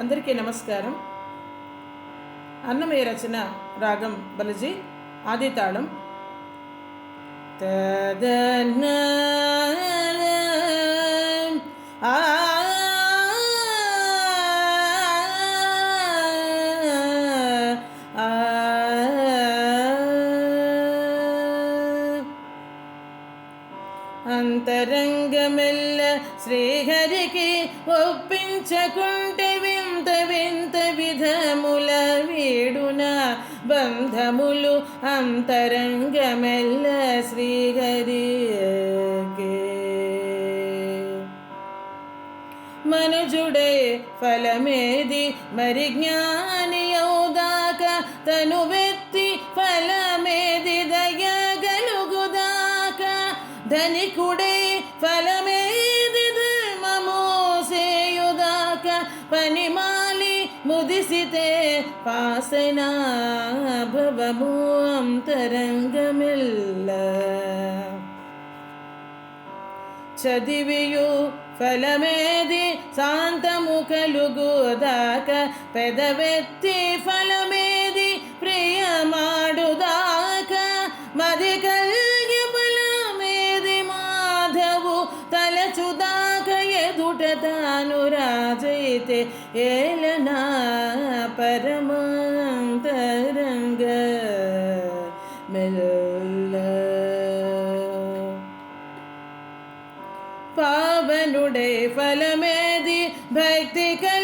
అందరికీ నమస్కారం. అన్నమయ్య రచన రాగం బలజీ ఆది తాళం ఆ ఆ అంతరంగమెల్ల శ్రీహరికి ఒప్పించకుంటే వింత వింత విధముల వీడున బంధములు అంతరంగమెల్ల శ్రీహరికి మనుజుడే ఫలమేది మరి జ్ఞాని అవుదాక తను వెత్తి ఫలమేది దయగలుగుదాక ధనికుడే ఫలమేది ధర్మము సేయుదాక? పనిమాలి ముదిసితే పాసన భవము అంతరంగమిల్ల చదివియు ఫలమేది శాంతము కలుగుదాక పెదవెత్తి ఫలమేది ప్రియమాడుదాక మది കൂട്ടതാനുരാജയത്തെ ഏലന പരമാന്തരംഗ മെല്ല. പാവനുടെ ഫലമേതി ഭക്തികൾ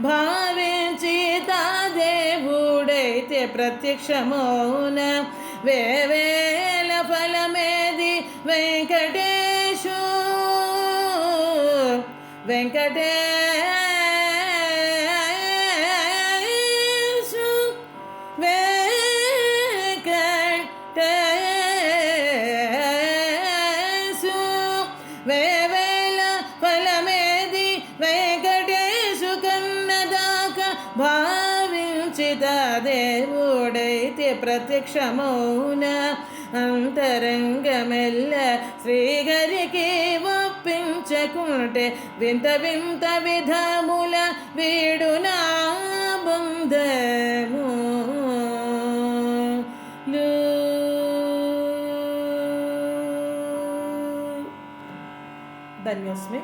భావించి తా దేవుడైతే ప్రత్యక్షమౌన. వేవేల ఫలమేది వెంకటేశు? వెంకటేశు భావించిత దేవుడైతే ప్రత్యక్షమౌన అంతరంగమెల్ల శ్రీహరికి ఒప్పించకుంటే వింత వింత విధముల వీడునా బంధము ధన్యోస్మి